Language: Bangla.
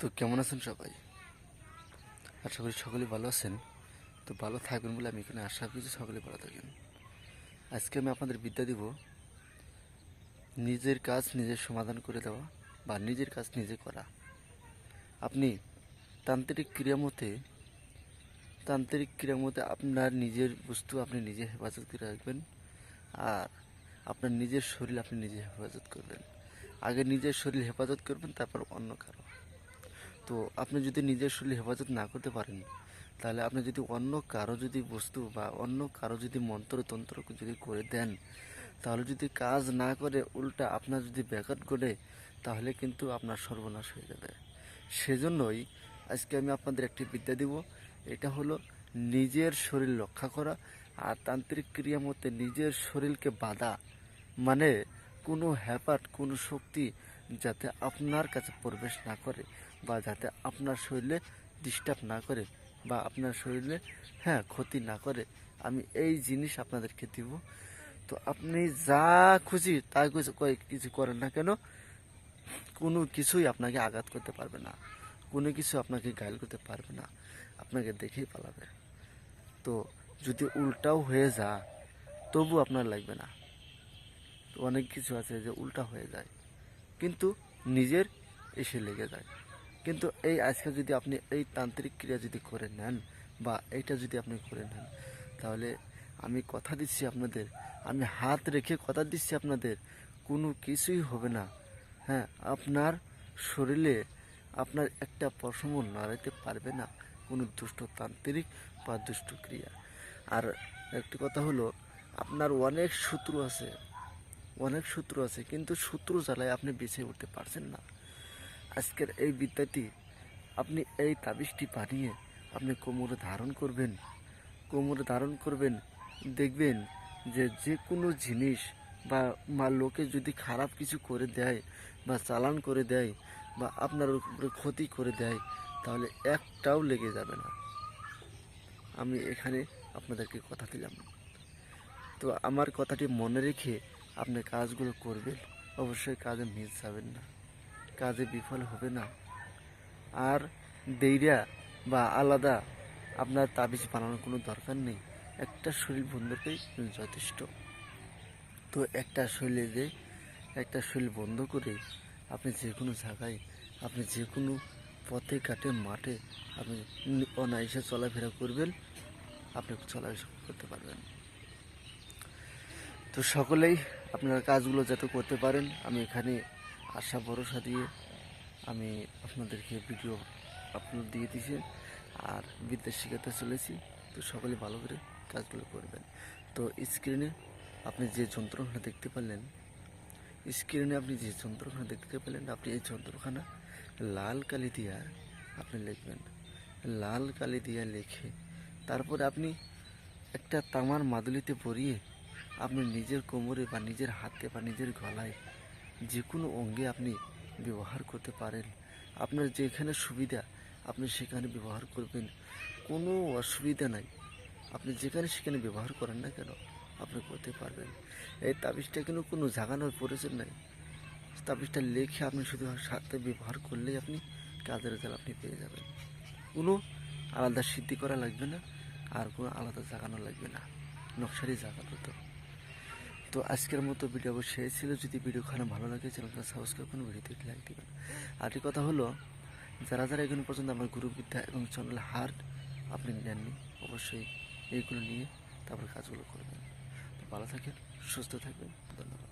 তো কেমন আছেন সবাই? আশা করি সকলে ভালো আছেন। তো ভালো থাকবেন বলে আমি এখানে আশা করি সকলে ভালো থাকেন। আজকে আমি আপনাদের বিদ্যা দিব, নিজের কাজ নিজের সমাধান করে দেওয়া বা নিজের কাজ নিজে করা। আপনি তান্ত্রিক ক্রিয়া মতে, তান্ত্রিক ক্রিয়া মতে আপনার নিজের বস্তু আপনি নিজে হেফাজত করে রাখবেন আর আপনার নিজের শরীর আপনি নিজে হেফাজত করবেন। আগে নিজের শরীর হেফাজত করবেন, তারপর অন্য কারও। তো আপনি যদি নিজের শরীর হেফাজত না করতে পারেন, তাহলে আপনি যদি অন্য কারও যদি বস্তু বা অন্য কারও যদি মন্ত্রতন্ত্র যদি করে দেন, তাহলে যদি কাজ না করে উল্টা আপনার যদি ব্যাঘাত ঘটে, তাহলে কিন্তু আপনার সর্বনাশ হয়ে যাবে। সেজন্যই আজকে আমি আপনাদের একটি বিদ্যা দিব, এটা হলো নিজের শরীর রক্ষা করা আর তান্ত্রিক ক্রিয়া মতে নিজের শরীরকে বাধা মানে কোনো হ্যাপাট কোনো শক্তি যাতে আপনার কাছে প্রবেশ না করে। বা যাতে আপনার শরীরে ডিস্টার্ব না করে বা আপনার শরীরে হ্যাঁ ক্ষতি না করে, আমি এই জিনিস আপনাদেরকে দিব। তো আপনি যা খুশি তাই কিছু করেন না কেন, কোনো কিছুই আপনাকে আঘাত করতে পারবে না। কোনো কিছু আপনাকে গাইল করতে পারবে না। আপনাকে দেখেই পালাবে। তো যদি উল্টাও হয়ে যা তবু আপনার লাগবে না। তো অনেক কিছু আছে যে উল্টা হয়ে যায়। কিন্তু নিজের এসে লেগে যায়। কিন্তু এই আজকে যদি আপনি এই তান্ত্রিক ক্রিয়া যদি করে নেন বা এইটা যদি আপনি করে নেন, তাহলে আমি কথা দিচ্ছি আপনাদের। আমি হাত রেখে কথা দিচ্ছি আপনাদের। কোনো কিছুই হবে না। হ্যাঁ আপনার শরীরে আপনার একটা পশম নাড়াইতে পারবে না কোনো দুষ্ট তান্ত্রিক বা দুষ্ট ক্রিয়া। আর একটি কথা হলো, আপনার অনেক শত্রু আছে। অনেক শত্রু আছে, কিন্তু শত্রু জ্বালায় আপনি বেঁচে উঠতে পারছেন না। আজকের এই বিদ্যাটি আপনি এই তাবিজটি বানিয়ে আপনি কোমরে ধারণ করবেন। কোমরে ধারণ করবেন। দেখবেন যে যে কোনো জিনিস বা মা লোকে যদি খারাপ কিছু করে দেয় বা চালান করে দেয় বা আপনার উপরে ক্ষতি করে দেয়, তাহলে একটাও লেগে যাবে না। আমি এখানে আপনাদেরকে কথা দিলাম। তো আমার কথাটি মনে রেখে আপনি কাজগুলো করবেন। অবশ্যই কাজে মিস যাবেন না। কাজে বিফল হবে না। আর দেইরা বা আলাদা আপনার তাবিজ বানানোর কোনো দরকার নেই। একটা শরীর বন্ধকেই যথেষ্ট। তো একটা শরীরে যে একটা শরীর বন্ধ করে আপনি যে কোনো জায়গায়, আপনি যে কোনো পথে, ঘাটে, মাঠে আপনি অনায়াসে চলাফেরা করবেন। আপনি চলাফেরা করতে পারবেন। তো সকলেই আপনারা কাজগুলো যাতে করতে পারেন, আমি এখানে আশা, ভরসা দিয়ে আমি আপনাদেরকে ভিডিও আপলোড দিয়ে দিয়েছি আর বিদ্যা শেখাতে চলেছি। তো সকলে ভালো করে কাজগুলো করবেন। তো স্ক্রিনে আপনি যে যন্ত্রখানা দেখতে পারলেন স্ক্রিনে আপনি যে যন্ত্রখানা দেখতে পেলেন আপনি এই যন্ত্রখানা লাল কালি দিয়া আপনি লিখবেন। লাল কালি দিয়া লিখে তারপরে আপনি একটা তামার মাদুলিতে পরিয়ে আপনি নিজের কোমরে বা নিজের হাতে বা নিজের গলায় যে কোনো অঙ্গে আপনি ব্যবহার করতে পারেন। আপনার যেখানে সুবিধা, আপনি সেখানে ব্যবহার করবেন। কোনো অসুবিধা নাই। আপনি যেখানে সেখানে ব্যবহার করেন না কেন, আপনি করতে পারবেন। এই তাবিজটা কিন্তু কোনো জাগানোর প্রয়োজন নাই। তাবিজটা লেখে আপনি শুধু সাথে ব্যবহার করলেই আপনি কাজের রেজাল্ট আপনি পেয়ে যাবেন। কোনো আলাদা সিদ্ধি করা লাগবে না, আর কোনো আলাদা জাগানো লাগবে না। নকশারই জাগানো তো। তো আজকের মতো ভিডিও অবশ্যই ছিল। যদি ভিডিও খারাপ ভালো লাগে, চ্যানেলটা সাবস্ক্রাইব করুন, ভিডিওতে লাইক দিবেন। আর কথা হলো, যারা যারা এখন পর্যন্ত আমার গুরুবিদ্যা এবং চ্যানেল হার্ট আপনি নেননি, অবশ্যই এইগুলো নিয়ে তারপর কাজগুলো করবেন তো ভালো থাকেন, সুস্থ থাকবেন। ধন্যবাদ।